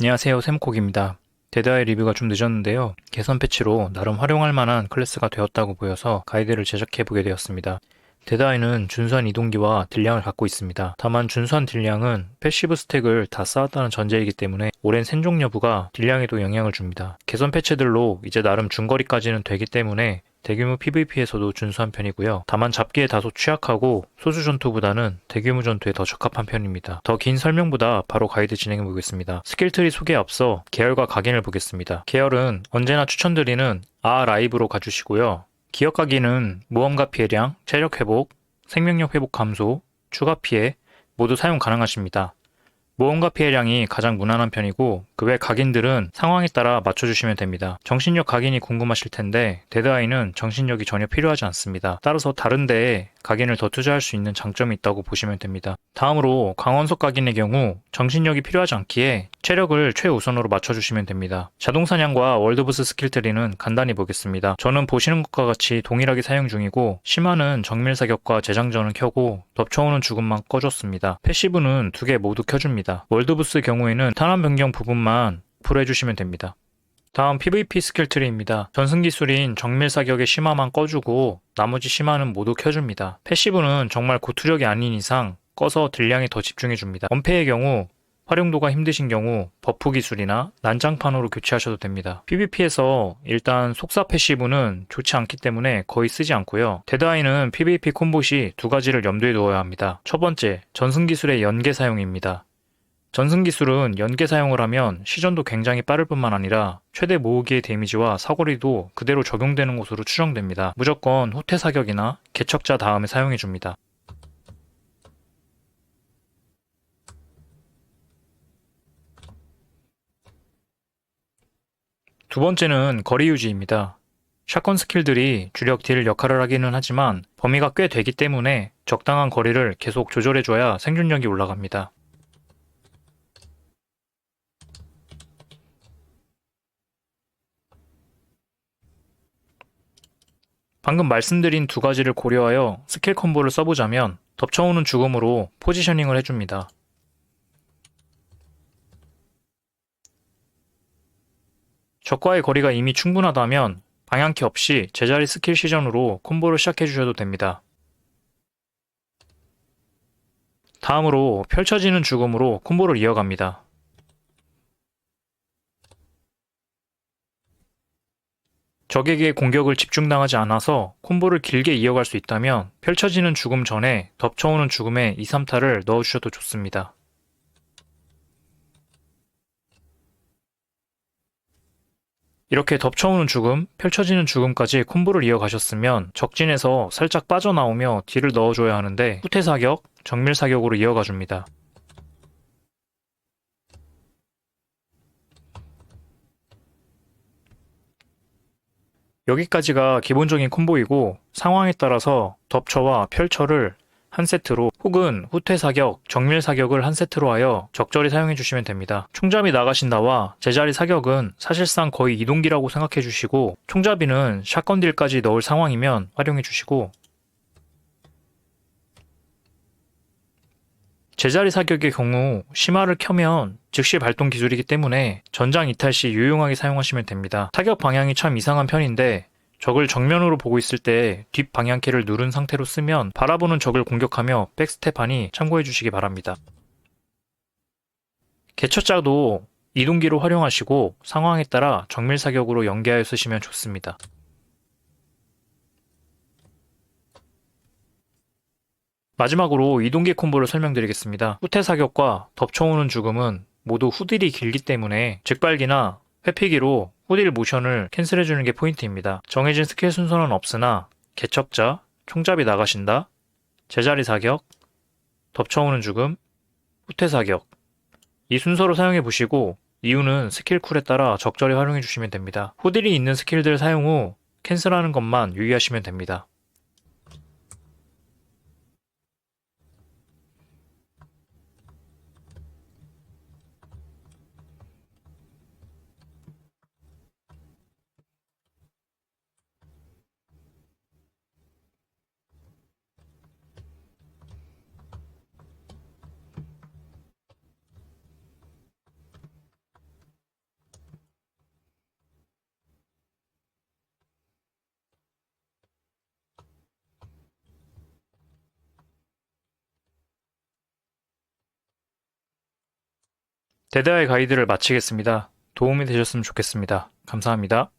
안녕하세요 샘콕입니다. 데드아이 리뷰가 좀 늦었는데요. 개선 패치로 나름 활용할 만한 클래스가 되었다고 보여서 가이드를 제작해보게 되었습니다. 데드아이는 준수한 이동기와 딜량을 갖고 있습니다. 다만 준수한 딜량은 패시브 스택을 다 쌓았다는 전제이기 때문에 오랜 생존 여부가 딜량에도 영향을 줍니다. 개선 패치들로 이제 나름 중거리까지는 되기 때문에 대규모 PVP에서도 준수한 편이고요. 다만 잡기에 다소 취약하고 소수 전투보다는 대규모 전투에 더 적합한 편입니다. 더 긴 설명보다 바로 가이드 진행해 보겠습니다. 스킬 트리 소개에 앞서 계열과 각인을 보겠습니다. 계열은 언제나 추천드리는 아 라이브로 가주시고요. 기억 각인은 모험가 피해량, 체력 회복, 생명력 회복 감소, 추가 피해 모두 사용 가능하십니다. 모험가 피해량이 가장 무난한 편이고 그 외 각인들은 상황에 따라 맞춰주시면 됩니다. 정신력 각인이 궁금하실 텐데 데드아이는 정신력이 전혀 필요하지 않습니다. 따라서 다른 데에 각인을 더 투자할 수 있는 장점이 있다고 보시면 됩니다. 다음으로 강원석 각인의 경우 정신력이 필요하지 않기에 체력을 최우선으로 맞춰주시면 됩니다. 자동사냥과 월드보스 스킬트리는 간단히 보겠습니다. 저는 보시는 것과 같이 동일하게 사용 중이고 심화는 정밀사격과 재장전은 켜고 덮쳐오는 죽음만 꺼줬습니다. 패시브는 두 개 모두 켜줍니다. 월드보스 경우에는 탄환 변경 부분만 풀어해주시면 됩니다. 다음 PVP 스킬 트리입니다. 전승 기술인 정밀 사격의 심화만 꺼주고 나머지 심화는 모두 켜줍니다. 패시브는 정말 고투력이 아닌 이상 꺼서 딜량에 더 집중해줍니다. 원패의 경우 활용도가 힘드신 경우 버프 기술이나 난장판으로 교체하셔도 됩니다. PVP에서 일단 속사 패시브는 좋지 않기 때문에 거의 쓰지 않고요. 데드아이는 PVP 콤보 시 두 가지를 염두에 두어야 합니다. 첫 번째, 전승 기술의 연계 사용입니다. 전승 기술은 연계 사용을 하면 시전도 굉장히 빠를 뿐만 아니라 최대 모으기의 데미지와 사거리도 그대로 적용되는 것으로 추정됩니다. 무조건 후퇴 사격이나 개척자 다음에 사용해 줍니다. 두 번째는 거리 유지입니다. 샷건 스킬들이 주력 딜 역할을 하기는 하지만 범위가 꽤 되기 때문에 적당한 거리를 계속 조절해줘야 생존력이 올라갑니다. 방금 말씀드린 두 가지를 고려하여 스킬 콤보를 써보자면 덮쳐오는 죽음으로 포지셔닝을 해줍니다. 적과의 거리가 이미 충분하다면 방향키 없이 제자리 스킬 시전으로 콤보를 시작해 주셔도 됩니다. 다음으로 펼쳐지는 죽음으로 콤보를 이어갑니다. 적에게 공격을 집중당하지 않아서 콤보를 길게 이어갈 수 있다면 펼쳐지는 죽음 전에 덮쳐오는 죽음에 2, 3타를 넣어주셔도 좋습니다. 이렇게 덮쳐오는 죽음, 펼쳐지는 죽음까지 콤보를 이어가셨으면 적진에서 살짝 빠져나오며 딜을 넣어줘야 하는데 후퇴 사격, 정밀 사격으로 이어가 줍니다. 여기까지가 기본적인 콤보이고 상황에 따라서 덮쳐와 펼쳐를 한 세트로 혹은 후퇴 사격, 정밀 사격을 한 세트로 하여 적절히 사용해 주시면 됩니다. 총잡이 나가신다와 제자리 사격은 사실상 거의 이동기라고 생각해 주시고 총잡이는 샷건 딜까지 넣을 상황이면 활용해 주시고 제자리 사격의 경우 심화를 켜면 즉시 발동 기술이기 때문에 전장 이탈 시 유용하게 사용하시면 됩니다. 타격 방향이 참 이상한 편인데 적을 정면으로 보고 있을 때 뒷 방향키를 누른 상태로 쓰면 바라보는 적을 공격하며 백스텝하니 참고해 주시기 바랍니다. 개처자도 이동기로 활용하시고 상황에 따라 정밀 사격으로 연계하여 쓰시면 좋습니다. 마지막으로 이동기 콤보를 설명드리겠습니다. 후퇴 사격과 덮쳐오는 죽음은 모두 후딜이 길기 때문에 즉발기나 회피기로 후딜 모션을 캔슬해주는 게 포인트입니다. 정해진 스킬 순서는 없으나 개척자, 총잡이 나가신다, 제자리 사격, 덮쳐오는 죽음, 후퇴 사격 이 순서로 사용해 보시고 이유는 스킬 쿨에 따라 적절히 활용해 주시면 됩니다. 후딜이 있는 스킬들 사용 후 캔슬하는 것만 유의하시면 됩니다. 데드아이 가이드를 마치겠습니다. 도움이 되셨으면 좋겠습니다. 감사합니다.